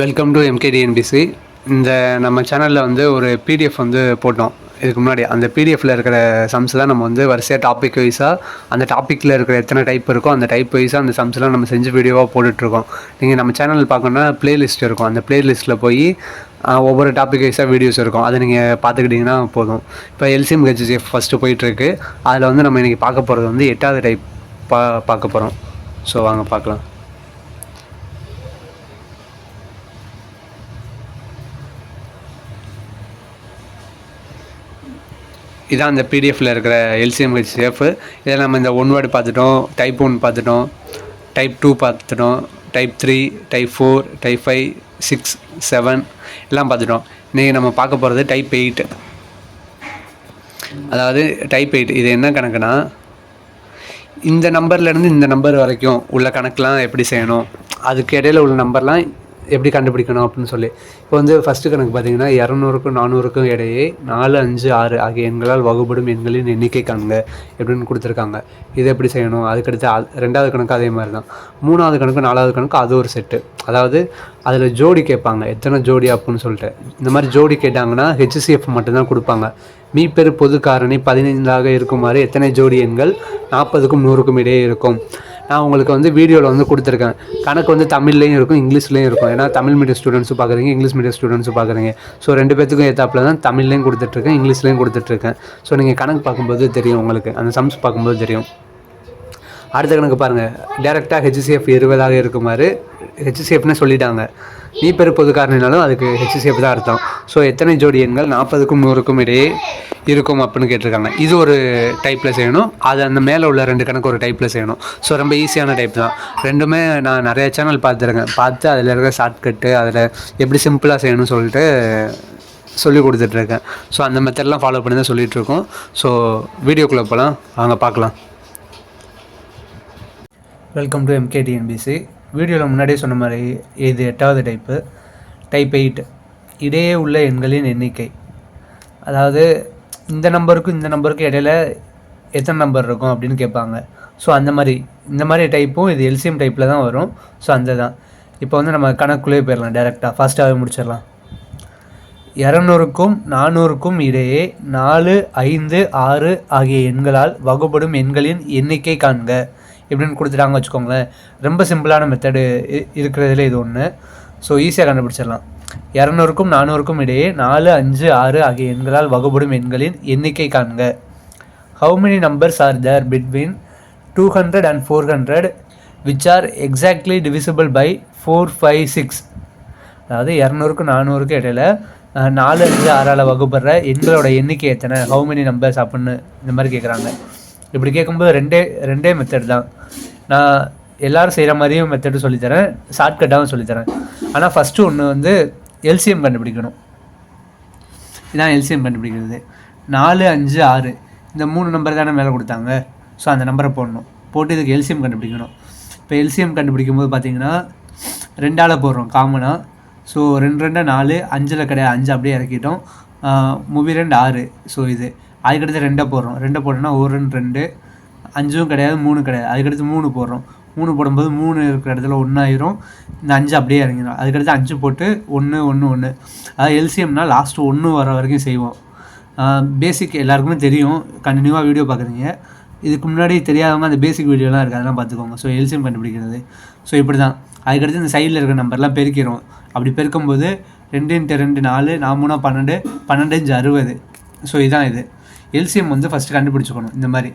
Welcome to எம்கேடிஎன்பிசி இந்த நம்ம சேனலில் வந்து ஒரு பிடிஎஃப் வந்து போட்டோம். இதுக்கு முன்னாடி அந்த பிடிஎஃப்பில் இருக்கிற சம்ஸ்லாம் நம்ம வந்து வரிசையாக டாபிக் வைஸாக அந்த டாப்பிக்கில் இருக்கிற எத்தனை டைப் இருக்கோ அந்த டைப் வைஸாக அந்த சம்ஸ்லாம் நம்ம செஞ்சு வீடியோவாக போட்டுட்ருக்கோம். நீங்கள் நம்ம சேனல் பார்க்கணுன்னா பிளேலிஸ்ட் இருக்கும். அந்த பிளேலிஸ்ட்டில் போய் ஒவ்வொரு டாபிக் வைஸாக வீடியோஸ் இருக்கும். அதை நீங்கள் பார்த்துக்கிட்டிங்கன்னா போதும். இப்போ எல்சிஎம் ஹெச்சிஎஃப் ஃபஸ்ட்டு போயிட்டுருக்கு அதில் வந்து நம்ம இன்றைக்கி பார்க்க போகிறது வந்து எட்டாவது டைப் பா பார்க்க போகிறோம் ஸோ வாங்க பார்க்கலாம். இதான் அந்த பிடிஎஃப்பில் இருக்கிற எல்சிஎம் சேஃபு இதில் நம்ம இந்த ஒன் வேர்டு பார்த்துட்டோம். டைப் ஒன் பார்த்துட்டோம். டைப் டூ பார்த்துட்டோம். Type three type four type five six seven எல்லாம் பார்த்துட்டோம். இன்றைக்கி நம்ம பார்க்க போகிறது டைப் எயிட் அதாவது டைப் எயிட் இது என்ன கணக்குனா இந்த நம்பர்லேருந்து இந்த நம்பர் வரைக்கும் உள்ள கணக்கெலாம் எப்படி செய்யணும்? அதுக்கு இடையில உள்ள நம்பர்லாம் எப்படி கண்டுபிடிக்கணும் அப்படின்னு சொல்லி. இப்போ வந்து ஃபஸ்ட்டு கணக்கு பார்த்தீங்கன்னா இரநூறுக்கும் நானூறுக்கும் இடையே நாலு அஞ்சு ஆறு ஆகிய எண்களால் வகுப்படும் எண்களின் எண்ணிக்கை காண்க எப்படின்னு கொடுத்துருக்காங்க. இதை எப்படி செய்யணும்? அதுக்கடுத்து அ- ரெண்டாவது கணக்கு அதே மாதிரி தான். மூணாவது கணக்கு நாலாவது கணக்கு அது ஒரு செட்டு அதாவது அதில் ஜோடி கேட்பாங்க. எத்தனை ஜோடி அப்புடின்னு சொல்லிட்டு. இந்த மாதிரி ஜோடி கேட்டாங்கன்னா ஹெச்சிசிஎஃப் மட்டும்தான் கொடுப்பாங்க. மீப்பெரு பொது காரணி பதினைந்தாக இருக்குமாறு எத்தனை ஜோடி எண்கள்? நாற்பதுக்கும் நூறுக்கும் இடையே இருக்கும். நான் உங்களுக்கு வந்து வீடியோவில் வந்து கொடுத்துருக்கேன். கணக்கு வந்து தமிழ்லேயும் இருக்கும் இங்கிலீஷ்லேயும் இருக்கும். ஏன்னா தமிழ் மீடியம் ஸ்டூடெண்ட்ஸும் பார்க்குறீங்க இங்கிலீஷ் மீடியம் ஸ்டூடெண்ட்ஸும் பார்க்குறீங்க. ஸோ ரெண்டு பேத்துக்கும் ஏற்றாப்புல தான் தமிழ்லேயும் கொடுத்துட்ருக்கேன் இங்கிலீஷ்லேயும் கொடுத்துட்ருக்கேன் ஸோ நீங்கள் கணக்கு பார்க்கும்போது தெரியும் உங்களுக்கு. அந்த சம்ஸ் பார்க்கும்போது தெரியும். அடுத்த கணக்கு பாருங்கள் டேரெக்டாக ஹெச்சிசிஎஃப் இருபதாக இருக்குமாறு ஹெச்சிசிஎஃப்னு சொல்லிட்டாங்க. நீ பெரு பொது காரணினாலும் அதுக்கு ஹெச்சிசிஎஃப் தான் அர்த்தம். ஸோ எத்தனை ஜோடி எண்கள் நாற்பதுக்கும் நூறுக்கும் இடையே இருக்கும் அப்படின்னு கேட்டிருக்காங்க. இது ஒரு டைப்பில் செய்யணும். அது அந்த மேலே உள்ள ரெண்டு கணக்கு ஒரு டைப்பில் செய்யணும். ஸோ ரொம்ப ஈஸியான டைப் தான். ரெண்டுமே நான் நிறைய சேனல் பார்த்துருக்கேன். பார்த்து அதில் இருக்கிற ஷார்ட்கட்டு அதில் எப்படி சிம்பிளாக செய்யணும்னு சொல்லிட்டு சொல்லி கொடுத்துட்ருக்கேன் ஸோ அந்த மெத்தட்லாம் ஃபாலோ பண்ணி தான் சொல்லிகிட்ருக்கோம் ஸோ வீடியோக்குள்ளே போகலாம் வாங்க பார்க்கலாம். வெல்கம் டு எம்கேடிஎன்பிசி வீடியோவில் முன்னாடியே சொன்ன மாதிரி இது எட்டாவது டைப்பு டைப் எயிட் இடையே உள்ள எண்களின் எண்ணிக்கை. அதாவது இந்த நம்பருக்கும் இந்த நம்பருக்கும் இடையில எத்தனை நம்பர் இருக்கும் அப்படின்னு கேட்பாங்க. ஸோ அந்த மாதிரி இந்த மாதிரி டைப்பும் இது எல்சிஎம் டைப்பில் தான் வரும். ஸோ அந்த தான். இப்போ வந்து நம்ம கணக்குள்ளே போயிடலாம் டேரெக்டாக ஃபாஸ்ட்டாகவே முடிச்சிடலாம். இரநூறுக்கும் நானூறுக்கும் இடையே நாலு ஐந்து ஆறு ஆகிய எண்களால் வகுப்படும் எண்களின் எண்ணிக்கை காண்க. இப்படின்னு கொடுத்துட்டாங்க வச்சுக்கோங்களேன். ரொம்ப சிம்பிளான மெத்தடு இருக்கிறதுல இது ஒன்று ஸோ ஈஸியாக கண்டுபிடிச்சிடலாம். இரநூறுக்கும் நானூறுக்கும் இடையே நாலு அஞ்சு ஆறு ஆகிய எண்களால் வகுப்படும் எண்களின் எண்ணிக்கை காண்க. How many numbers are there between two hundred and four hundred which are exactly divisible by four five six அதாவது இரநூறுக்கும் நானூறுக்கும் இடையில நாலு அஞ்சு ஆறால் வகுப்படுற எண்களோட எண்ணிக்கை எத்தனை? ஹவு மெனி நம்பர்ஸ் அப்படின்னு இந்த மாதிரி கேட்குறாங்க இப்படி கேட்கும்போது ரெண்டே ரெண்டே மெத்தட் தான். நான் எல்லாரும் செய்கிற மாதிரியும் மெத்தடும் சொல்லித்தரேன் ஷார்ட்கட்டாகவும் சொல்லித்தரேன் ஆனால் ஃபஸ்ட்டு ஒன்று வந்து எல்சிஎம் கண்டுபிடிக்கணும். இதான் எல்சிஎம் கண்டுபிடிக்கிறது. நாலு அஞ்சு ஆறு. இந்த மூணு நம்பர் தானே மேலே கொடுத்தாங்க. ஸோ அந்த நம்பரை போடணும். போட்டு இதுக்கு எல்சிஎம் கண்டுபிடிக்கணும். இப்போ எல்சிஎம் கண்டுபிடிக்கும் போது பார்த்தீங்கன்னா ரெண்டால் போடுறோம் காமனாக ஸோ ரெண்டு ரெண்டு நாலு அஞ்சில் கிடையாது. அஞ்சு அப்படியே இறக்கிட்டோம். மூவி ரெண்டு ஆறு. ஸோ இது. அதுக்கடுத்து ரெண்டை போடுறோம். ரெண்டை போட்டோம்னா ஒரு ரெண்டு ரெண்டு அஞ்சும் கிடையாது மூணு கிடையாது. அதுக்கடுத்து மூணு போடுறோம். மூணு போடும்போது மூணு இருக்கிற இடத்துல ஒன்றாயிரும் இந்த அஞ்சு அப்படியே இறங்கிடும் அதுக்கடுத்து அஞ்சு போட்டு ஒன்று ஒன்று ஒன்று அதாவது எல்சிஎம்னா லாஸ்ட்டு ஒன்று வர வரைக்கும் செய்வோம். பேசிக் எல்லாருக்குமே தெரியும். கண்டினியூவாக வீடியோ பார்க்குறீங்க இதுக்கு முன்னாடி தெரியாதவங்க அந்த பேசிக் வீடியோலாம் இருக்குது அதெல்லாம் பார்த்துக்கோங்க. ஸோ எல்சிஎம் கண்டுபிடிக்கிறது. ஸோ இப்படி தான் அதுக்கடுத்து இந்த சைடில் இருக்கிற நம்பர்லாம் பெருக்கிறோம் அப்படி பெருக்கும்போது ரெண்டு இன்ட்டு ரெண்டு நாலு நான் மூணா பன்னெண்டு பன்னெண்டு அஞ்சு அறுபது. ஸோ இதுதான் இது. எல்சிஎம் வந்து ஃபஸ்ட்டு கண்டுபிடிச்சிக்கணும். இந்த மாதிரி.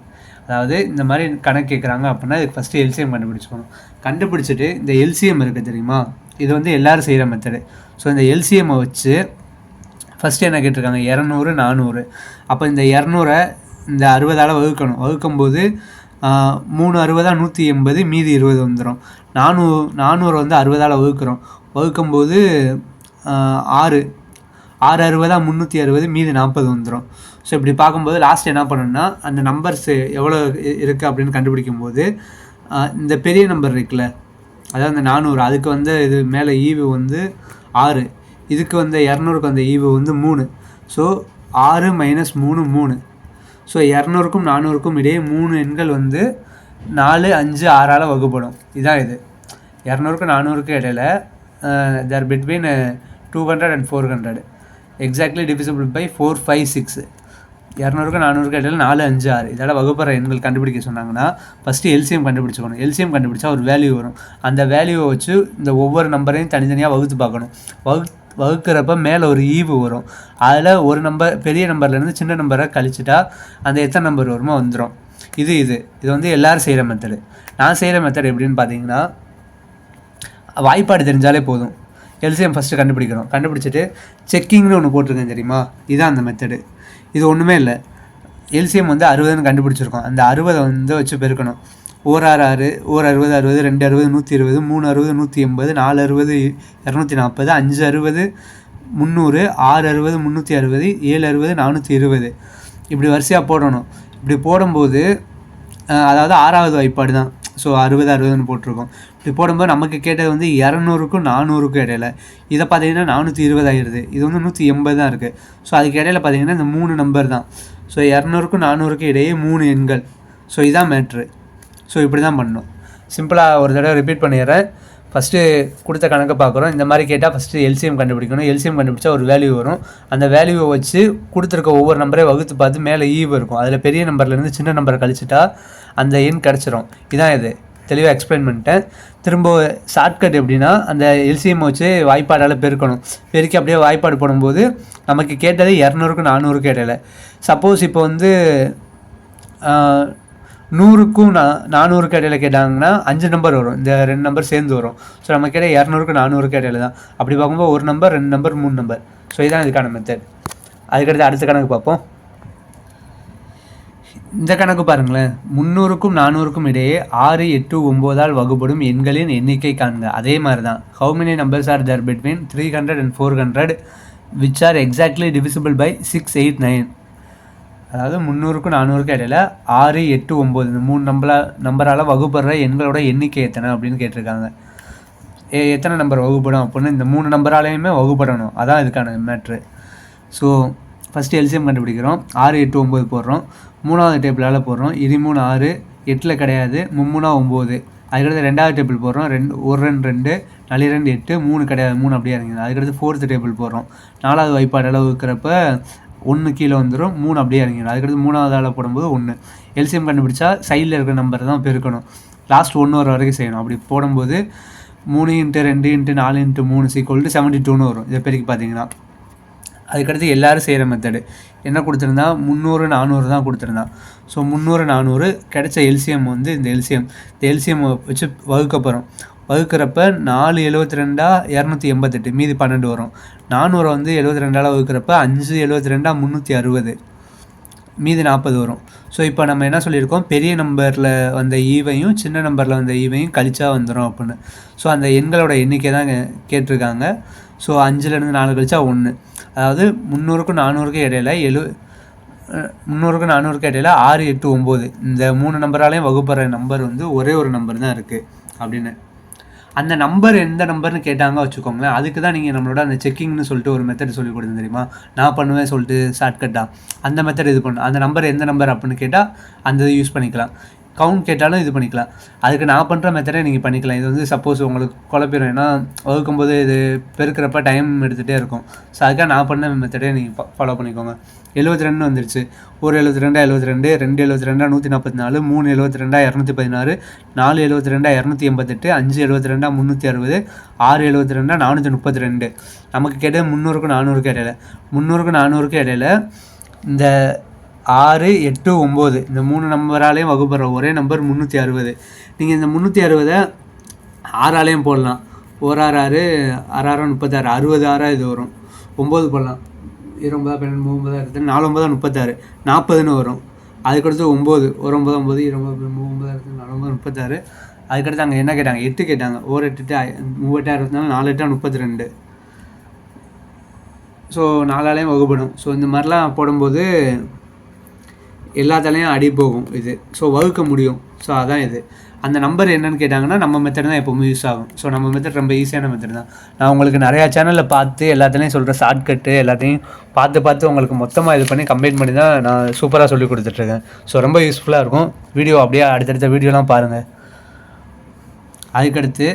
அதாவது இந்த மாதிரி கணக்கு கேட்குறாங்க அப்படின்னா இதுக்கு ஃபஸ்ட்டு எல்சிஎம் கண்டுபிடிச்சிக்கணும். கண்டுபிடிச்சிட்டு இந்த எல்சிஎம் இருக்குது தெரியுமா? இது வந்து எல்லாரும் செய்கிற மெத்தடு ஸோ இந்த எல்சிஎம்மை வச்சு ஃபஸ்ட்டு என்ன கேட்டிருக்காங்க? இரநூறு நானூறு. அப்போ இந்த இரநூறை இந்த அறுபதால் வகுக்கணும். வகுக்கும்போது மூணு அறுபதாக நூற்றி எண்பது மீதி இருபது வந்துடும் நானூ நானூறு வந்து அறுபதால் வகுக்கிறோம். வகுக்கும்போது ஆறு. ஆறு அறுபதாக முந்நூற்றி அறுபது மீதி நாற்பது வந்துடும் ஸோ இப்படி பார்க்கும்போது லாஸ்ட் என்ன பண்ணணும்னா அந்த நம்பர்ஸ் எவ்வளோ இருக்குது அப்படின்னு கண்டுபிடிக்கும் போது இந்த பெரிய நம்பர் இருக்குல்ல அதாவது அந்த நானூறு அதுக்கு வந்து இது மேலே e ஈவு வந்து ஆறு இதுக்கு வந்து இரநூறுக்கு அந்த ஈவு e வந்து மூணு. ஸோ ஆறு மைனஸ் மூணு மூணு. ஸோ இரநூறுக்கும் நானூறுக்கும் இடையே மூணு எண்கள் வந்து நாலு அஞ்சு ஆறால் வகுப்படும் இதான் இது. இரநூறுக்கும் நானூறுக்கும் இடையில there between two hundred and four hundred exactly divisible by four five six இரநூறுக்கு நானூறுக்கு இடையில நாலு அஞ்சு ஆறு. இதோட வகுப்பற எண்கள் கண்டுபிடிக்க சொன்னாங்கன்னா ஃபஸ்ட்டு எல்சிஎம் கண்டுபிடிச்சிக்கணும். எல்சிஎம் கண்டுபிடிச்சா ஒரு வேல்யூ வரும். அந்த வேல்யூவை வச்சு இந்த ஒவ்வொரு நம்பரையும் தனித்தனியாக வகுத்து பார்க்கணும். வகு வகுக்கிறப்ப மேலே ஒரு e ஈவு வரும். அதில் ஒரு நம்பர் பெரிய நம்பர்லேருந்து சின்ன நம்பரை கழிச்சிட்டா அந்த எத்தனை நம்பர் வருமோ வந்துடும் இது இது. இது வந்து எல்லோரும் செய்கிற மெத்தடு நான் செய்கிற மெத்தட் எப்படின்னு பார்த்தீங்கன்னா வாய்ப்பாடு தெரிஞ்சாலே போதும். எல்சிஎம் ஃபஸ்ட்டு கண்டுபிடிக்கணும். கண்டுபிடிச்சிட்டு செக்கிங்னு ஒன்று போட்டிருக்கேன் தெரியுமா? இதுதான் அந்த மெத்தடு இது ஒன்றுமே இல்லை. எல்சிஎம் வந்து அறுபதுன்னு கண்டுபிடிச்சிருக்கோம். அந்த அறுபதை வந்து வச்சு பெருக்கணும். ஓர் ஆறு ஆறு ஓர் அறுபது அறுபது ரெண்டு அறுபது நூற்றி இருபது மூணு அறுபது நூற்றி எண்பது நாலு அறுபது இரநூத்தி நாற்பது அஞ்சு அறுபது முந்நூறு ஆறு அறுபது முந்நூற்றி அறுபது ஏழு அறுபது நானூற்றி இருபது. இப்படி வரிசையாக போடணும். இப்படி போடும்போது அதாவது ஆறாவது வாய்ப்பாடு தான் ஸோ அறுபது அறுபதுன்னு போட்டிருக்கோம். இப்படி போடும்போது நமக்கு கேட்டது வந்து இரநூறுக்கும் நானூறுக்கும் இடையில. இதை பார்த்தீங்கன்னா நானூற்றி இருபது ஆயிடுது. இது வந்து நூற்றி எண்பது தான் இருக்குது ஸோ அதுக்கு இடையில பார்த்தீங்கன்னா இந்த மூணு நம்பர் தான். ஸோ இரநூறுக்கும் நானூறுக்கும் இடையே மூணு எண்கள். ஸோ இதான் மேட்ரு ஸோ இப்படி தான் பண்ணணும். சிம்பிளாக ஒரு தடவை ரிப்பீட் பண்ணிடுறேன். ஃபஸ்ட்டு கொடுத்த கணக்கை பார்க்குறோம். இந்த மாதிரி கேட்டால் ஃபஸ்ட்டு எல்சிஎம் கண்டுபிடிக்கணும். எல்சிஎம் கண்டுபிடிச்சா ஒரு வேல்யூ வரும். அந்த வேல்யூவை வச்சு கொடுத்துருக்க ஒவ்வொரு நம்பரையும் வகுத்து பார்த்து மேலே e ஈவு இருக்கும். அதில் பெரிய நம்பர்லேருந்து சின்ன நம்பரை கழிச்சிட்டா அந்த எண் கிடச்சிரும். இதான் இது. தெளிவாக எக்ஸ்பிளைன் பண்ணிட்டேன். திரும்ப ஷார்ட்கட் எப்படின்னா அந்த எல்சிஎம் வச்சு வாய்ப்பாடால் பெருக்கணும். பெருக்கி அப்படியே வாய்ப்பாடு போடும்போது நமக்கு கேட்டது இரநூறுக்கு நானூறுக்கு இடையில. சப்போஸ் இப்போ வந்து நூறுக்கும் நா நானூறுக்கு இடையில கேட்டாங்கன்னா அஞ்சு நம்பர் வரும். இந்த ரெண்டு நம்பர் சேர்ந்து வரும். ஸோ நம்ம கேட்ட இரநூறுக்கு நானூறுக்கு இடையில தான். அப்படி பார்க்கும்போது ஒரு நம்பர் ரெண்டு நம்பர் மூணு நம்பர் ஸோ இதுதான் இதுக்கான மெத்தட் அதுக்கடுத்து அடுத்த கணக்கு பார்ப்போம். இந்த கணக்கு பாருங்களேன். முந்நூறுக்கும் நானூறுக்கும் இடையே ஆறு எட்டு ஒம்போதால் வகுப்படும் எண்களின் எண்ணிக்கை காண்க. அதே மாதிரி தான் how many numbers are there between three hundred and four hundred which are exactly divisible by six eight nine அதாவது முந்நூறுக்கும் நானூறுக்கும் இடையில ஆறு எட்டு ஒம்பது இந்த மூணு நம்பரா நம்பரால் வகுப்படுற எண்களோட எண்ணிக்கை எத்தனை அப்படின்னு கேட்டிருக்காங்க. ஏ எத்தனை நம்பர் வகுப்படும் அப்படின்னு இந்த மூணு நம்பராலையுமே வகுப்படணும் அதான் இதுக்கான மேட்ரு ஸோ ஃபஸ்ட்டு எல்சிஎம் கண்டுபிடிக்கிறோம். ஆறு எட்டு ஒம்பது போடுறோம். மூணாவது டேபிளால் போடுறோம். இரு மூணு ஆறு எட்டில் கிடையாது. மும்மூணா ஒம்பது அதுக்கடுத்து ரெண்டாவது டேபிள் போடுறோம். ரெண்டு ஒரு ரெண்டு ரெண்டு நாலு ரெண்டு எட்டு மூணு கிடையாது. மூணு அப்படியே இறங்குது அதுக்கடுத்து ஃபோர்த்து டேபிள் போடுறோம். நாலாவது வைப்பாடு அளவு இருக்கிறப்ப ஒன்று கீழே வந்துடும் மூணு அப்படியே இறங்கிடும். அதுக்கடுத்து மூணாவது ஆளை போடும்போது ஒன்று எல்சிஎம் கண்டுபிடிச்சா சைடில் இருக்கிற நம்பர் தான் பெருக்கணும். லாஸ்ட் ஒன்று வர வரைக்கும் செய்யணும். அப்படி போடும்போது மூணு இன்ட்டு ரெண்டு இன்ட்டு நாலு இன்ட்டு மூணு சீக்வல் டு செவன்ட்டி டூன்னு வரும். இதை பெருக்கி பார்த்தீங்கன்னா. அதுக்கடுத்து எல்லோரும் செய்கிற மெத்தடு என்ன கொடுத்துருந்தா? முந்நூறு நானூறு தான் கொடுத்துருந்தான் ஸோ முந்நூறு நானூறு கிடைச்ச எல்சிஎம் வந்து இந்த எல்சிஎம் இந்த எல்சிஎம் வச்சு வகுக்க போகிறோம் வகுக்கிறப்ப நாலு எழுபத்தி ரெண்டா இரநூத்தி எண்பத்தெட்டு மீதி பன்னெண்டு வரும். நானூறை வந்து எழுபத்தி ரெண்டால் வகுக்கிறப்ப அஞ்சு எழுபத்தி ரெண்டா முந்நூற்றி அறுபது மீதி நாற்பது வரும். ஸோ இப்போ நம்ம என்ன சொல்லியிருக்கோம்? பெரிய நம்பரில் வந்த e ஈவையும் சின்ன நம்பரில் வந்த e ஈவையும் கழிச்சா வந்துடும் அப்படின்னு. ஸோ அந்த எண்களோட எண்ணிக்கை தான் கேட்டிருக்காங்க ஸோ அஞ்சுலேருந்து நாலு கழிச்சா ஒன்று அதாவது முந்நூறுக்கும் நானூறுக்கும் இடையில எழு முந்நூறுக்கும் நானூறுக்கும் இடையில ஆறு எட்டு ஒம்பது. இந்த மூணு நம்பராலையும் வகுப்பற நம்பர் வந்து ஒரே ஒரு நம்பர் தான் இருக்குது அப்படின்னு. அந்த நம்பர் எந்த நம்பர்னு கேட்டாங்க வச்சுக்கோங்களேன். அதுக்கு தான் நீங்கள் நம்மளோட அந்த செக்கிங்னு சொல்லிட்டு ஒரு மெத்தட் சொல்லி கொடுங்க தெரியுமா? நான் பண்ணுவேன் சொல்லிட்டு ஷார்ட்கட்டாக அந்த மெத்தட் இது பண்ண அந்த நம்பர் எந்த நம்பர் அப்படின்னு கேட்டால் அந்த இதை யூஸ் பண்ணிக்கலாம். கவுண்ட் கேட்டாலும் இது பண்ணிக்கலாம். அதுக்கு நான் பண்ணுற மெத்தடே நீங்கள் பண்ணிக்கலாம். இது வந்து சப்போஸ் உங்களுக்கு குழப்பிடும் ஏன்னா வகுக்கும்போது இது பெருக்கிறப்ப டைம் எடுத்துகிட்டே இருக்கும். ஸோ அதுக்காக நான் பண்ண மெத்தடே நீங்கள் ஃபாலோ பண்ணிக்கோங்க. எழுபத்தி ரெண்டு வந்துருச்சு. ஒரு எழுபத்தி ரெண்டா எழுபத்தி ரெண்டு ரெண்டு எழுபத்தி ரெண்டா நூற்றி நாற்பத்தி நாலு மூணு எழுபத்தி ரெண்டா இரநூத்தி பதினாறு நாலு எழுபத்தி ரெண்டா இரநூத்தி எண்பத்தெட்டு அஞ்சு எழுபத்தி ரெண்டா முந்நூற்றி அறுபது ஆறு எழுபத்தி ரெண்டா நானூற்றி முப்பத்தி ரெண்டு நமக்கு கேட்டது முந்நூறுக்கும் நானூறுக்கும் இடையில. முந்நூறுக்கும் நானூறுக்கும் இடையில இந்த ஆறு எட்டு ஒம்பது. இந்த மூணு நம்பராலையும் வகுப்படுற ஒரே நம்பர் முந்நூற்றி அறுபது. நீங்கள் இந்த முந்நூற்றி அறுபதை ஆறாலையும் போடலாம். ஒரு ஆறு ஆறு ஆறாயிரம் முப்பத்தாறு. அறுபது ஆறாக இது வரும். ஒம்பது போடலாம். இருபதா பன்னெண்டு மூணு இருக்குது நாலு ஒம்பதா முப்பத்தாறு. நாற்பதுன்னு வரும். அதுக்கடுத்து ஒம்பது ஒரு ஒம்பது ஒம்பது இருபது மூணு இருக்குது நாலு ஒம்பது முப்பத்தாறு. அதுக்கடுத்து அங்கே என்ன கேட்டாங்க? எட்டு கேட்டாங்க. ஒரு எட்டு மூவெட்டு அறுபத்தி நாலு நாலு எட்டா முப்பத்தி ரெண்டு ஸோ நாலாலையும் வகுப்படும் ஸோ இந்த மாதிரிலாம் போடும்போது எல்லாத்தாலையும் அடி போகும் இது. ஸோ வகுக்க முடியும். ஸோ அதான் இது. அந்த நம்பர் என்னன்னு கேட்டாங்கன்னா நம்ம மெத்தட் தான் எப்போவுமே யூஸ் ஆகும். ஸோ நம்ம மெத்தட் ரொம்ப ஈஸியான மெத்தட் தான். நான் உங்களுக்கு நிறையா சேனலில் பார்த்து எல்லாத்துலேயும் சொல்கிற ஷார்ட்கட்டு எல்லாத்தையும் பார்த்து பார்த்து உங்களுக்கு மொத்தமாக இது பண்ணி கம்ப்ளீட் பண்ணி தான் நான் சூப்பராக சொல்லி கொடுத்துட்ருக்கேன். ஸோ ரொம்ப யூஸ்ஃபுல்லாக இருக்கும். வீடியோ அப்படியே அடுத்தடுத்த வீடியோலாம் பாருங்கள் அதுக்கடுத்து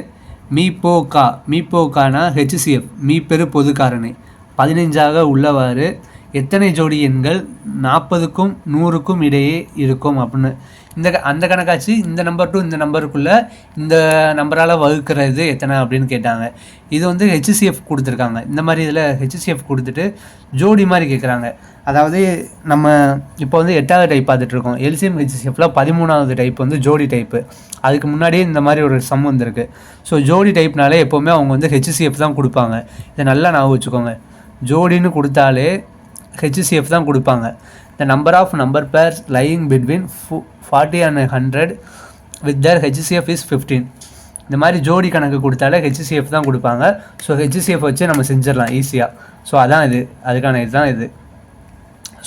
மீ கா மீ கானா ஹெச்சிசிஎஃப் மீப்பெரு பொது காரணி பதினைஞ்சாக உள்ளவாறு எத்தனை ஜோடி எண்கள்? நாற்பதுக்கும் நூறுக்கும் இடையே இருக்கும் அப்படின்னு. இந்த க- அந்த கணக்காச்சு இந்த நம்பர் டு இந்த நம்பருக்குள்ளே இந்த நம்பரால் வகுக்கிறது எத்தனை அப்படின்னு கேட்டாங்க. இது வந்து ஹெச்சிசிஎஃப் கொடுத்துருக்காங்க. இந்த மாதிரி இதில் ஹெச்சிசிஎஃப் கொடுத்துட்டு ஜோடி மாதிரி கேட்குறாங்க அதாவது நம்ம இப்போ வந்து எட்டாவது டைப் பார்த்துட்ருக்கோம். எல்சிஎம் ஹெச்சிசிஎஃப்பில் பதிமூணாவது டைப் வந்து ஜோடி டைப்பு அதுக்கு முன்னாடியே இந்த மாதிரி ஒரு சம் வந்திருக்கு. ஸோ ஜோடி டைப்னாலே எப்போவுமே அவங்க வந்து ஹெச்சிசிஎஃப் தான் கொடுப்பாங்க. இதை நல்லா ஞாபகம் வச்சுக்கோங்க. ஜோடின்னு கொடுத்தாலே ஹெச்சிசிஎஃப் தான் கொடுப்பாங்க. The number of number pairs lying between ஃபு forty and hundred with their HCF is fifteen இந்த மாதிரி ஜோடி கணக்கு கொடுத்தாலே ஹெச்சிசிஎஃப் தான் கொடுப்பாங்க. ஸோ ஹெச்சிசிஎஃப் வச்சு நம்ம செஞ்சிடலாம் ஈஸியாக ஸோ அதான் இது. அதுக்கான இதுதான் இது.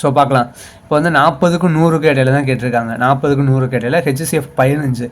ஸோ பார்க்கலாம். இப்போ வந்து நாற்பதுக்கும் நூறுக்கு இடையில தான் கேட்டிருக்காங்க. நாற்பதுக்கும் நூறுக்கு இடையில ஹெச்சிசிஎஃப் பதினஞ்சு.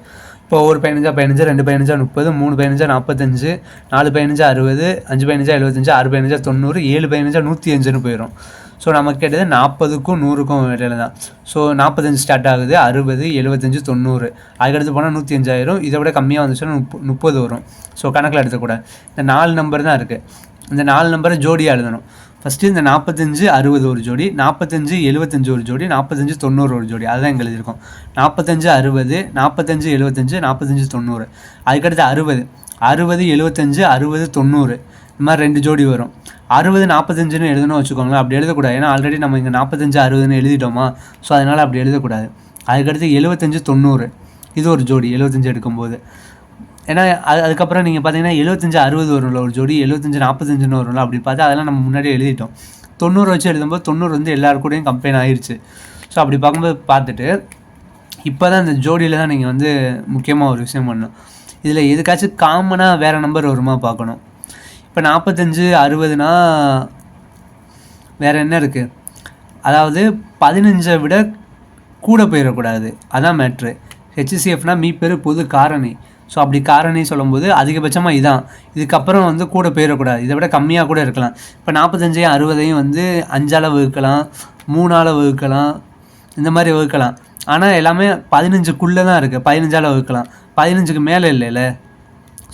இப்போ ஒரு பதினஞ்சா பதினஞ்சு ரெண்டு பதினஞ்சா முப்பது மூணு பதினஞ்சா நாற்பத்தஞ்சு நாலு பதினஞ்சா அறுபது அஞ்சு பதினஞ்சா எழுபத்தஞ்சு ஆறு பதினஞ்சா தொண்ணூறு ஏழு பதினஞ்சா நூற்றி அஞ்சுன்னு போயிடும் ஸோ நமக்கு கேட்டது நாற்பதுக்கும் நூறுக்கும் இடையில தான். ஸோ நாற்பத்தஞ்சு ஸ்டார்ட் ஆகுது அறுபது எழுபத்தஞ்சு தொண்ணூறு. அதுக்கடுத்து போனால் நூற்றி அஞ்சாயிரம் இதை விட கம்மியாக வந்துச்சுன்னா முப்ப முப்பது வரும். ஸோ கணக்கில் எடுத்துக்கூடாது இந்த நாலு நம்பர் தான் இருக்குது இந்த நாலு நம்பரை ஜோடியாக எழுதணும். ஃபஸ்ட்டு இந்த நாற்பத்தஞ்சு அறுபது ஒரு ஜோடி நாற்பத்தஞ்சு எழுபத்தஞ்சு ஒரு ஜோடி நாற்பத்தஞ்சு தொண்ணூறு ஒரு ஜோடி. அதுதான் எங்கள் எழுதியிருக்கோம். நாற்பத்தஞ்சு அறுபது நாற்பத்தஞ்சு எழுபத்தஞ்சு நாற்பத்தஞ்சு தொண்ணூறு. அதுக்கடுத்து அறுபது. அறுபது எழுபத்தஞ்சு அறுபது தொண்ணூறு. இந்த மாதிரி ரெண்டு ஜோடி வரும். அறுபது நாற்பத்தஞ்சுன்னு எழுதணும் வச்சுக்கோங்களேன். அப்படி எழுதக்கூடாது. ஏன்னா ஆல்ரெடி நம்ம இங்கே நாற்பத்தஞ்சு அறுபதுன்னு எழுதிட்டோமா? ஸோ அதனால் அப்படி எழுதக்கூடாது. அதுக்கடுத்து எழுபத்தஞ்சு தொண்ணூறு. இது ஒரு ஜோடி எழுபத்தஞ்சு எடுக்கும்போது. ஏன்னா அது அதுக்கப்புறம் நீங்கள் பார்த்தீங்கன்னா எழுபத்தஞ்சு அறுபது வரும்ல ஒரு ஜோடி எழுபத்தஞ்சு நாற்பத்தஞ்சுன்னு வரும்ல அப்படி பார்த்தா அதெல்லாம் நம்ம முன்னாடியே எழுதிட்டோம். தொண்ணூறு வச்சு எழுதும்போது தொண்ணூறு வந்து எல்லாரு கூடயும் கம்பெயின் ஸோ அப்படி பார்க்கும்போது பார்த்துட்டு இப்போ தான் இந்த ஜோடியில் தான் நீங்கள் வந்து முக்கியமாக ஒரு விஷயம் பண்ணணும். இதில் எதுக்காச்சும் காமனாக வேறு நம்பர் வருமா பார்க்கணும். இப்போ நாற்பத்தஞ்சு அறுபதுனா வேறு என்ன இருக்குது அதாவது பதினஞ்சை விட கூட போயிடக்கூடாது. அதான் மேட்ரு ஹெச்சிசிஎஃப்னா மீ பேர் பொது காரணி. ஸோ அப்படி காரணி சொல்லும்போது அதிகபட்சமாக இதான். இதுக்கப்புறம் வந்து கூட போயிடக்கூடாது. இதை விட கம்மியாக கூட இருக்கலாம். இப்போ நாற்பத்தஞ்சையும் அறுபதையும் வந்து அஞ்சால் வகுக்கலாம் மூணால் வகுக்கலாம் இந்த மாதிரி வகுக்கலாம். ஆனால் எல்லாமே பதினஞ்சுக்குள்ளே தான் இருக்குது பதினஞ்சால் வகுக்கலாம். பதினஞ்சுக்கு மேலே இல்லைல்ல.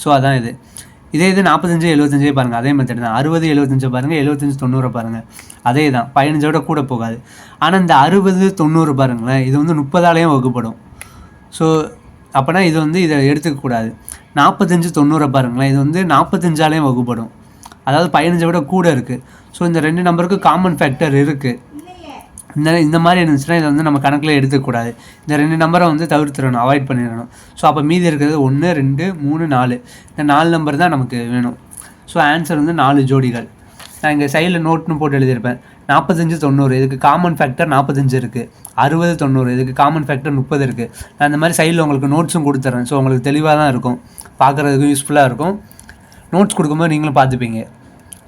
ஸோ அதான் இது. இதே இது நாற்பத்தஞ்சு எழுபத்தஞ்சே பாருங்கள் அதே மெத்தட் தான். அறுபது எழுபத்தஞ்சு பாருங்கள் எழுபத்தஞ்சு தொண்ணூறை பாருங்கள் அதே தான். பதினஞ்சோட கூட போகாது. ஆனால் இந்த அறுபது தொண்ணூறு பாருங்களேன் இது வந்து முப்பதாலேயும் வகுப்படும் ஸோ அப்போனா இது வந்து இதை எடுத்துக்கக்கூடாது நாற்பத்தஞ்சு தொண்ணூறை பாருங்களேன். இது வந்து நாற்பத்தஞ்சாலேயும் வகுப்படும். அதாவது பதினஞ்சை விட கூட இருக்குது ஸோ இந்த ரெண்டு நம்பருக்கு காமன் ஃபேக்டர் இருக்குது இந்த இந்த மாதிரி இருந்துச்சுன்னா இதை வந்து நம்ம கணக்கில் எடுத்துக்கூடாது இந்த ரெண்டு நம்பரை வந்து தவிர்த்துடணும் அவாய்ட் பண்ணிடணும். ஸோ அப்போ மீதி இருக்கிறது ஒன்று ரெண்டு மூணு நாலு. இந்த நாலு நம்பர் தான் நமக்கு வேணும். ஸோ ஆன்சர் வந்து நாலு ஜோடிகள். நான் இங்கே சைடில் நோட்னு போட்டு எழுதியிருப்பேன். நாற்பத்தஞ்சு தொண்ணூறு. இதுக்கு காமன் ஃபேக்டர் நாற்பத்தஞ்சு இருக்குது அறுபது தொண்ணூறு. இதுக்கு காமன் ஃபேக்டர் முப்பது இருக்குது நான் இந்த மாதிரி சைடில் உங்களுக்கு நோட்ஸும் கொடுத்துட்றேன் ஸோ உங்களுக்கு தெளிவாக தான் இருக்கும். பார்க்குறதுக்கு யூஸ்ஃபுல்லாக இருக்கும். நோட்ஸ் கொடுக்கும்போது நீங்களும் பார்த்துப்பீங்க.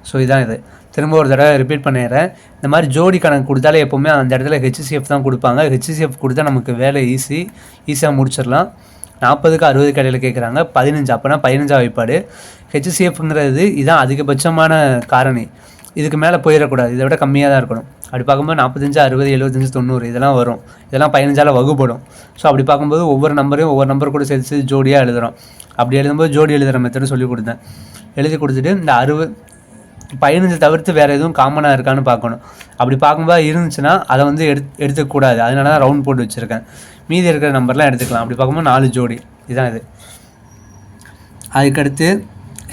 ஸோ இதான் இது. திரும்ப ஒரு தடவை ரிப்பீட் பண்ணிடுறேன். இந்த மாதிரி ஜோடி கணக்கு கொடுத்தாலே எப்போவுமே அந்த இடத்துல ஹெச்சிசிஎஃப் தான் கொடுப்பாங்க. ஹெச்சிசிஎஃப் கொடுத்தா நமக்கு வேலை ஈஸி ஈஸியாக முடிச்சிடலாம். நாற்பதுக்கு அறுபது கடையில் கேட்குறாங்க பதினஞ்சு அப்போனா பதினஞ்சா வைப்பாடு ஹெச்சிசிஎஃப்ங்கிறது இதுதான் அதிகபட்சமான காரணி. இதுக்கு மேலே போயிடக்கூடாது. இதை விட கம்மியாக தான் இருக்கணும். அப்படி பார்க்கும்போது நாற்பத்தஞ்சு அறுபது எழுபத்தஞ்சு தொண்ணூறு இதெல்லாம் வரும். இதெல்லாம் பதினஞ்சால் வகுப்படும். ஸோ அப்படி பார்க்கும்போது ஒவ்வொரு நம்பரையும் ஒவ்வொரு நம்பர் கூட சேர்த்து ஜோடியாக எழுதுகிறோம் அப்படி எழுதும்போது ஜோடி எழுதுகிற மெத்தடு சொல்லி கொடுத்தேன். எழுதி கொடுத்துட்டு இந்த அறுபது பதினஞ்சு தவிர்த்து வேறு எதுவும் காமனாக இருக்கான்னு பார்க்கணும். அப்படி பார்க்கும்போது இருந்துச்சுன்னா அதை வந்து எடுத்து எடுத்துக்கூடாது அதனால தான் ரவுண்ட் போட்டு வச்சுருக்கேன். மீதி இருக்கிற நம்பர்லாம் எடுத்துக்கலாம். அப்படி பார்க்கும்போது நாலு ஜோடி. இதுதான் இது. அதுக்கடுத்து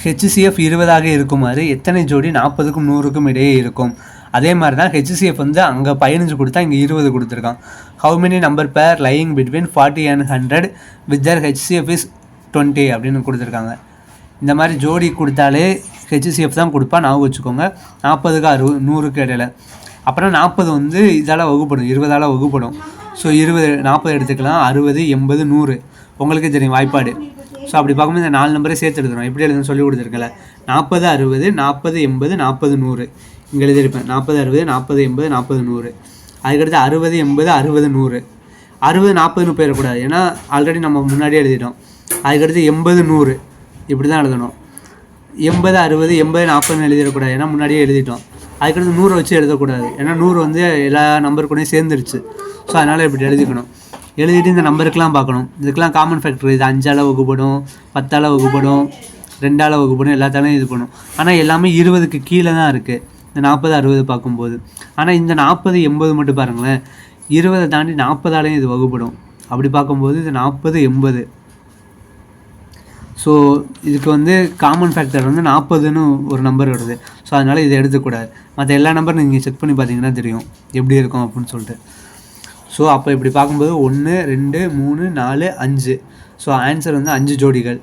ஹெச்சிசிஎஃப் இருபதாக இருக்குமாறு எத்தனை ஜோடி? நாற்பதுக்கும் நூறுக்கும் இடையே இருக்கும். அதே மாதிரி தான் ஹெச்சிசிஎஃப் வந்து அங்கே பதினஞ்சு கொடுத்தா இங்கே இருபது கொடுத்துருக்கான். How many number pair lying between forty and hundred with their HCF is twenty அப்படின்னு கொடுத்துருக்காங்க. இந்த மாதிரி ஜோடி கொடுத்தாலே ஹெச்சிசிஎஃப் தான் கொடுப்பா ஞாபகம் வச்சுக்கோங்க. நாற்பதுக்கு அறுபது நூறுக்கு இடையில. அப்புறம் நாற்பது வந்து இதால் வகுப்படும் இருபதால் வகுப்படும். ஸோ இருபது நாற்பது எடுத்துக்கலாம். அறுபது எண்பது நூறு. உங்களுக்கே தெரியும் வாய்ப்பாடு. ஸோ அப்படி பார்க்கும்போது இந்த நாலு நம்பரே சேர்த்து எழுதணும். எப்படி எழுதுன்னு சொல்லி கொடுத்துருக்கல நாற்பது அறுபது நாற்பது எண்பது நாற்பது நூறு. இங்கே எழுதியிருப்பேன். நாற்பது அறுபது நாற்பது எண்பது நாற்பது நூறு. அதுக்கடுத்து அறுபது எண்பது அறுபது நூறு. அறுபது நாற்பதுன்னு போயிடக்கூடாது ஏன்னா ஆல்ரெடி நம்ம முன்னாடியே எழுதிட்டோம். அதுக்கடுத்து எண்பது நூறு. இப்படி தான் எழுதணும். எண்பது அறுபது எண்பது நாற்பதுன்னு எழுதிடக்கூடாது. ஏன்னா முன்னாடியே எழுதிட்டோம். அதுக்கடுத்து நூறு வச்சு எழுதக்கூடாது. ஏன்னா நூறு வந்து எல்லா நம்பர் கூடயும் சேர்ந்துருச்சு. ஸோ அதனால் இப்படி எழுதிக்கணும். எழுதிட்டு இந்த நம்பருக்கெலாம் பார்க்கணும். இதுக்கெலாம் காமன் ஃபேக்டர் இது அஞ்சால் வகுப்படும் பத்தால் வகுப்படும் ரெண்டால் வகுப்படும் எல்லாத்தாலையும் இது பண்ணும். ஆனால் எல்லாமே இருபதுக்கு கீழே தான் இருக்குது இந்த நாற்பது அறுபது பார்க்கும்போது. ஆனால் இந்த நாற்பது எண்பது மட்டும் பாருங்களேன். இருபதை தாண்டி நாற்பதாலையும் இது வகுப்படும். அப்படி பார்க்கும்போது இது நாற்பது எண்பது. ஸோ இதுக்கு வந்து காமன் ஃபேக்டர் வந்து நாற்பதுன்னு ஒரு நம்பர் வருது. ஸோ அதனால் இதை எடுத்துக்கூடாது. மற்ற எல்லா நம்பரும் நீங்கள் செக் பண்ணி பார்த்தீங்கன்னா தெரியும். எப்படி இருக்கும் அப்படின்னு சொல்லிட்டு. ஸோ அப்போ இப்படி பார்க்கும்போது ஒன்று ரெண்டு மூணு நாலு அஞ்சு. ஸோ ஆன்சர் வந்து அஞ்சு ஜோடிகள்.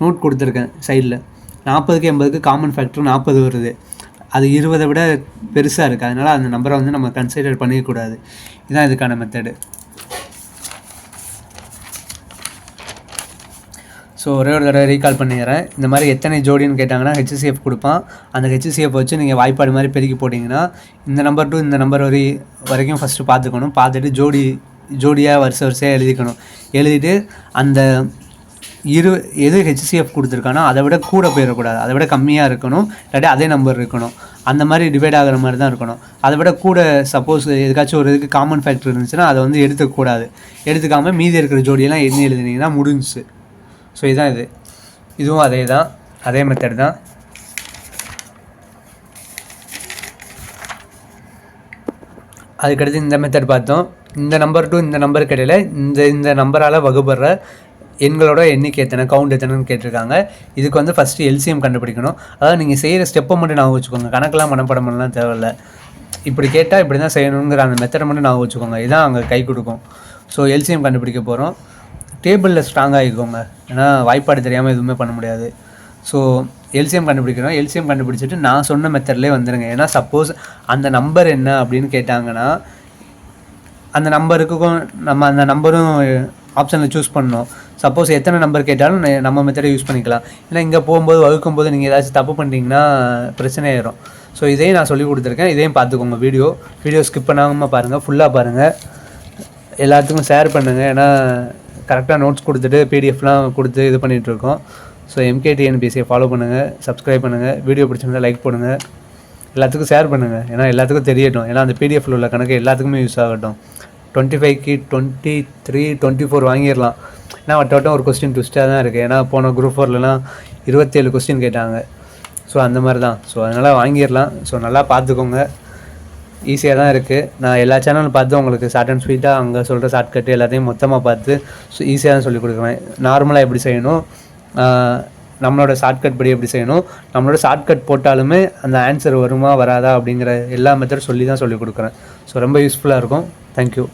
நோட் கொடுத்துருக்கேன் சைடில் நாற்பதுக்கு எண்பதுக்கு காமன் ஃபேக்டர் நாற்பது வருது. அது இருபதை விட பெருசாக இருக்குது அதனால் அந்த நம்பரை வந்து நம்ம கன்சிடர் பண்ணிக்கக்கூடாது. இதுதான் இதுக்கான மெத்தடு ஸோ ஒரே ஒரு தடவை ரீகால் பண்ணிடுறேன். இந்த மாதிரி எத்தனை ஜோடின்னு கேட்டாங்கன்னா ஹெச்சிசிஎஃப் கொடுப்பான். அந்த ஹெச்சிசிஎஃப் வச்சு நீங்கள் வாய்ப்பாடு மாதிரி பெருக்கி போட்டிங்கன்னா இந்த நம்பர் டு இந்த நம்பர் வரை வரைக்கும் ஃபஸ்ட்டு பார்த்துக்கணும். பார்த்துட்டு ஜோடி ஜோடியாக வருஷ வருஷம் எழுதிக்கணும். எழுதிட்டு அந்த இரு எது ஹெச்சிசிஎஃப் கொடுத்துருக்கானோ அதை விட கூட போயிடக்கூடாது. அதை விட கம்மியாக இருக்கணும். இல்லாட்டி அதே நம்பர் இருக்கணும். அந்த மாதிரி டிவைட் ஆகிற மாதிரி தான் இருக்கணும். அதை விட கூட சப்போஸ் எதுக்காச்சும் ஒரு இதுக்கு காமன் ஃபேக்டர் இருந்துச்சுன்னா அதை வந்து எடுத்துக்கூடாது எடுத்துக்காமல் மீதி இருக்கிற ஜோடியெல்லாம் என்ன எழுதினீங்கன்னா முடிஞ்சுச்சு. ஸோ இதுதான் இது. இதுவும் அதே தான் அதே மெத்தட் தான். அதுக்கடுத்து இந்த மெத்தட் பார்த்தோம். இந்த நம்பர் டு இந்த நம்பருக்கு இடையில இந்த இந்த நம்பரால் வகுப்படுற எண்களோட எண்ணிக்கை எத்தனை கவுண்ட் எத்தனைன்னு கேட்டிருக்காங்க. இதுக்கு வந்து ஃபஸ்ட்டு எல்சிஎம் கண்டுபிடிக்கணும். அதாவது நீங்கள் செய்கிற ஸ்டெப்பை மட்டும் நான் வச்சுக்கோங்க. கணக்கெல்லாம் மனப்படமெல்லாம் தேவையில்ல. இப்படி கேட்டால் இப்படி தான் செய்யணுங்கிற அந்த மெத்தடை மட்டும் நான் வச்சுக்கோங்க. இதுதான் அங்கே கை கொடுக்கும். ஸோ எல்சிஎம் கண்டுபிடிக்க போகிறோம் டேபிளில் ஸ்ட்ராங்காக ஆகிக்கோங்க ஏன்னா வாய்ப்பாடு தெரியாமல் எதுவுமே பண்ண முடியாது. ஸோ எல்சிஎம் கண்டுபிடிக்கிறோம். எல்சிஎம் கண்டுபிடிச்சிட்டு நான் சொன்ன மெத்தட்லேயே வந்துடுங்க ஏன்னா சப்போஸ் அந்த நம்பர் என்ன அப்படின்னு கேட்டாங்கன்னா அந்த நம்பருக்கும் நம்ம அந்த நம்பரும் ஆப்ஷனில் சூஸ் பண்ணோம் சப்போஸ் எத்தனை நம்பர் கேட்டாலும் நம்ம மெத்தடை யூஸ் பண்ணிக்கலாம். ஏன்னா இங்கே போகும்போது வகுக்கும் போது நீங்கள் ஏதாச்சும் தப்பு பண்ணிட்டீங்கன்னா பிரச்சனை ஆயிரும். ஸோ இதையும் நான் சொல்லி கொடுத்துருக்கேன். இதையும் பார்த்துக்கோங்க வீடியோ வீடியோ ஸ்கிப் பண்ணாமல் பாருங்கள் ஃபுல்லாக பாருங்கள் எல்லாத்துக்கும் ஷேர் பண்ணுங்கள் ஏன்னா கரெக்டாக நோட்ஸ் கொடுத்துட்டு பிடிஎஃப்லாம் கொடுத்து இது பண்ணிகிட்டு இருக்கோம் ஸோ எம்கேடிஎன்பிசியை ஃபாலோ பண்ணுங்கள் சப்ஸ்கிரைப் பண்ணுங்கள் வீடியோ பிடிச்சிருந்தா லைக் பண்ணுங்கள் எல்லாத்துக்கும் ஷேர் பண்ணுங்கள் ஏன்னா எல்லாத்துக்கும் தெரியட்டும். ஏன்னா அந்த பிடிஎஃப்ல உள்ள கணக்கு எல்லாத்துக்குமே யூஸ் ஆகட்டும். டுவெண்ட்டி ஃபைவ்க்கு டுவெண்ட்டி த்ரீ டுவெண்ட்டி ஃபோர் வாங்கிடலாம். ஏன்னா வட்டவட்டம் ஒரு கொஸ்டின் ட்விஸ்ட்டாக தான் இருக்குது ஏன்னா போன குரூப் ஃபோர்லலாம் இருபத்தேழு கொஸ்டின் கேட்டாங்க. ஸோ அந்த மாதிரி தான் ஸோ அதனால் வாங்கிடலாம். ஸோ நல்லா பார்த்துக்கோங்க. ஈஸியாக தான் இருக்குது நான் எல்லா சேனலும் பார்த்து உங்களுக்கு ஷார்ட் அண்ட் ஸ்வீட்டாக அங்கே சொல்கிற ஷார்ட்கட்டு எல்லாத்தையும் மொத்தமாக பார்த்து ஸோ ஈஸியாக தான் சொல்லிக் கொடுக்குறேன். நார்மலாக எப்படி செய்யணும்? நம்மளோட ஷார்ட்கட் படி எப்படி செய்யணும்? நம்மளோட ஷார்ட்கட் போட்டாலுமே அந்த ஆன்சர் வருமா வராதா அப்படிங்கிற எல்லா மெத்தடும் சொல்லி தான் சொல்லிக் கொடுக்குறேன். ஸோ ரொம்ப யூஸ்ஃபுல்லாக இருக்கும். தேங்க்யூ